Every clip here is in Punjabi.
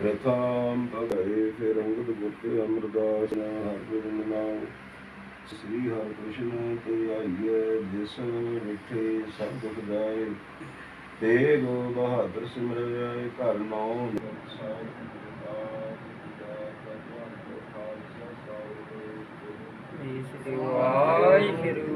ਪ੍ਰਥਮ ਭਗਏ ਫਿਰ ਅੰਗਦ ਗੁਪਤ ਅਮਰਦਾਸ ਹਰਿਗੁਰੂ ਨਾਮ ਸ੍ਰੀ ਹਰਿ ਕ੍ਰਿਸ਼ਨ ਤੇ ਆਈਏ ਜਿਸ ਮਿੱਠੇ ਸਭ ਦੁਖ ਜਾਏ। ਤੇ ਗੋ ਬਹਾਦਰ ਸਿਮਰਿਆ ਘਰ ਨੌ ਜੀ ਸ੍ਰੀ ਵਾਹਿਗੁਰੂ।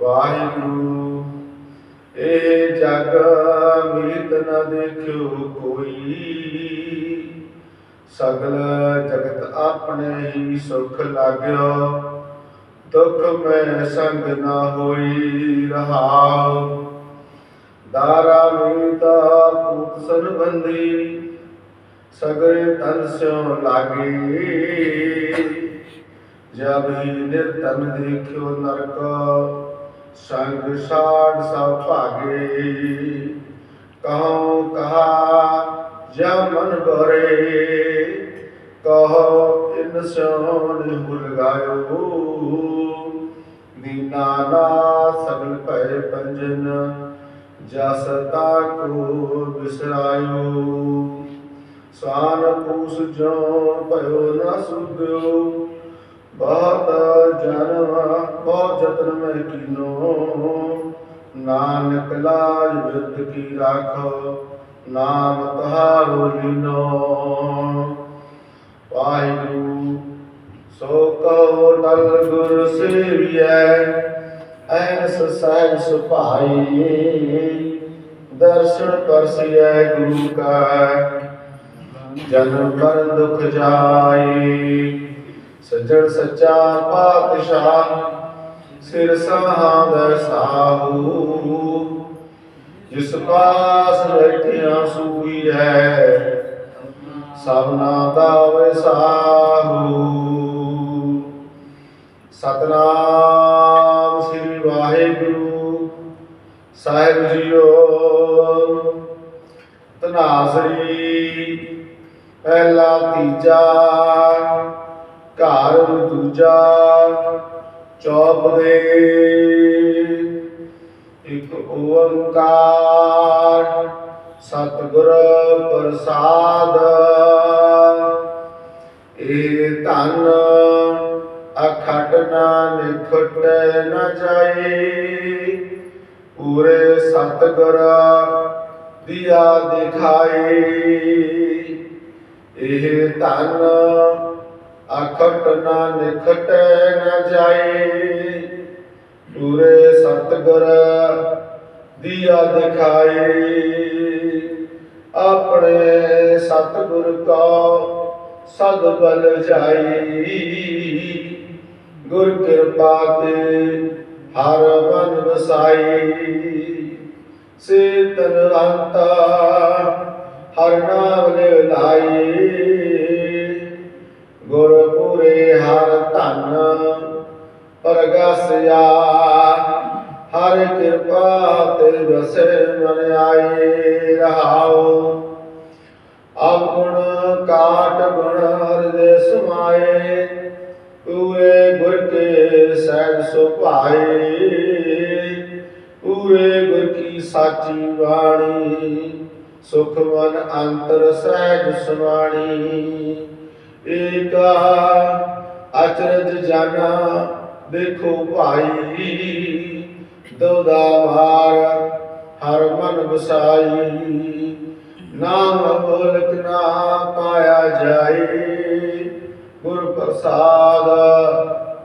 ਵਾਹਿਗੁਰੂ ਇਹ ਜਗ ਮੀਤ ਨ ਦੇਖਿਓ ਕੋਈ। ਸਗਲ ਜਗਤ ਆਪਣੇ ਹੀ ਸੁਖ ਲਾਗਿਓ, ਦੁਖ ਮੈਂ ਸੰਗ ਨਾ ਹੋਈ ਰਹਾਉ। ਦਾਰਾ ਮੀਤਾ ਪੂਤ ਸੰਬੰਧੀ, ਸਗਰੇ ਤਨ ਸਿਉ ਲਾਗੇ। ਜਬ ਹੀ ਨਿਰਤਨ ਦੇਖਿਓ ਨਰਕ ਸੰਗ ਸਾੜ ਸਭ ਭਾਗੇ। ਕਹਉ ਕਹਾ ਜਾ ਮਨ ਬਰੇ, ਕਹੋ ਇਨ ਸੋਣ ਭੁਲ ਗਾਇਓ। ਦੀਨਾ ਨਾ ਸਗਲ ਭੈ ਪੰਜਨ, ਜਸ ਤਾ ਕੋ ਬਿਸਰਾਇਓ। ਸਾਨ ਪੂਸ ਜੋ ਭਇਓ ਨਾ ਸੁਭਿਓ ਬਹੁਤ ਜਨਮ ਬਹੁਤ ਜਤਨ ਮੈਂ ਕੀਨੋ। ਨਾਨਕ ਲਾਜ ਬਿਰਧ ਕੀ ਰਾਖੋ, ਨਾਮ ਤੁਹਾਰੋ ਲੀਨੋ। ਵਾਹਿਗੁਰੂ, ਸੋ ਕਉ ਨਲ ਗੁਰ ਸੇਵੀਐ ਐਸ ਸਹਿਜ ਸੁਭਾਈ ਦਰਸ਼ਨ ਪਰਸਿਐ ਗੁਰੂ ਕਾ, ਜਨਮ ਮਰਨ ਦੁਖ ਜਾਏ। ਸੱਜਣ ਸੱਚਾ ਪਾਤਸ਼ਾਹ, ਸਿਰ ਸਹਾਂਦ ਸਾਹੂ। ਜਿਸ ਪਾਸ ਬੈਠਿਆ ਸੂਈ ਹੈ ਸਭਨਾ ਦਾ ਵਸਾਹੂ ਸਤਨਾਮ ਸ੍ਰੀ ਵਾਹਿਗੁਰੂ ਸਾਹਿਬ ਜੀਓ। ਤਨਾਸਰੀ ਪਹਿਲਾ ਤੀਜਾ। ਘਰ ਦੂਜਾ ਚੌਪ ਦੇ। ਇੱਕ ਓੰਕਾਰ ਸਤਿਗੁਰ ਪ੍ਰਸਾਦ। ਇਹ ਧਨ ਅਖਟ ਨਾ ਨਿਖਟ ਨ ਜਾਏ। ਪੂਰੇ ਸਤਿਗੁਰ ਦਿਆ ਦਿਖਾਈ ਇਹ ਧਨ ਅਖਟ ਨਾ ਨਿਖਟ, ਨ ਜਾਏ। ਪੂਰੇ ਸਤਿਗੁਰ ਦਿਆ ਦਿਖਾਈ ਆਪਣੇ ਸਤਿਗੁਰ ਕੋ ਸਦ ਬਲ ਜਾਈ ਗੁਰ ਕਿਰਪਾ ਤੇ ਹਰ ਮਨ ਵਸਾਈ ਸੇ ਤਨ ਅੰਤਾ ਹਰ ਨਾਮ ਲੈ ਲਾਈ ਗੁਰਪੁਰੇ ਹਰ ਧਨ, ਪ੍ਰਗਸਿਆ। ਹਰ ਕਿਰਪਾ ਤੇ ਵਸੇ ਮਨ ਆਏ ਰਹਾਉ। ਅਬ ਗੁਣ ਕਾਟ ਗੁਣ ਹਿਰਦੇ ਸਮਾਏ। ਪੂਰੇ ਗੁਰ ਕੇ ਸਹਿਜ ਸੁਭਾਏ ਪੂਰੇ ਗੁਰ ਕੀ ਸਾਚੀ ਬਾਣੀ, ਸੁਖ ਮਨ ਅੰਤਰ ਸਹਿਜ ਸਮਾਣੀ ਏਕਾ, ਅਚਰਜ ਜਾਨਾ ਦੇਖੋ ਭਾਈ। ਦੋਦਾ ਮਾਰ, ਹਰ ਮਨ ਵਸਾਈ। ਨਾਮ ਬੋਲਕ ਨਾ ਪਾਇਆ ਜਾਏ। ਗੁਰ ਪ੍ਰਸਾਦ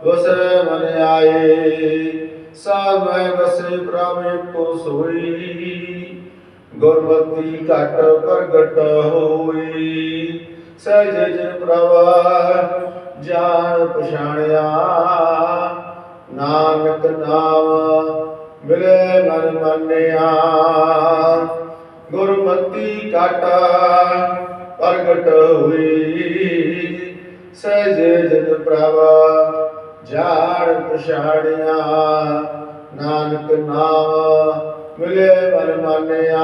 ਵਸੈ ਮਨ ਆਏ। ਸਾਧ ਮੈਂ ਵਸੇ ਪ੍ਰਭ ਕੋ ਸੋਈ। ਗੁਰਮਤੀ ਘਟ ਪ੍ਰਗਟ ਹੋਈ ਸਹਿਜ ਜਨ ਪ੍ਰਭ, ਜਾਣ ਪਛਾਣਿਆ। ਨਾਨਕ ਨਾਮ ਮਿਲੇ ਮਨ ਮੰਨਿਆ। ਗੁਰਮਤੀ ਕਾਟਾ ਪ੍ਰਗਟ ਹੋਈ। ਸਹਿਜ ਜਨ ਪ੍ਰਭ, ਜਾਣ ਪਛਾਣਿਆ। ਨਾਨਕ ਨਾਮ ਮਿਲੇ ਮਨ ਮੰਨਿਆ।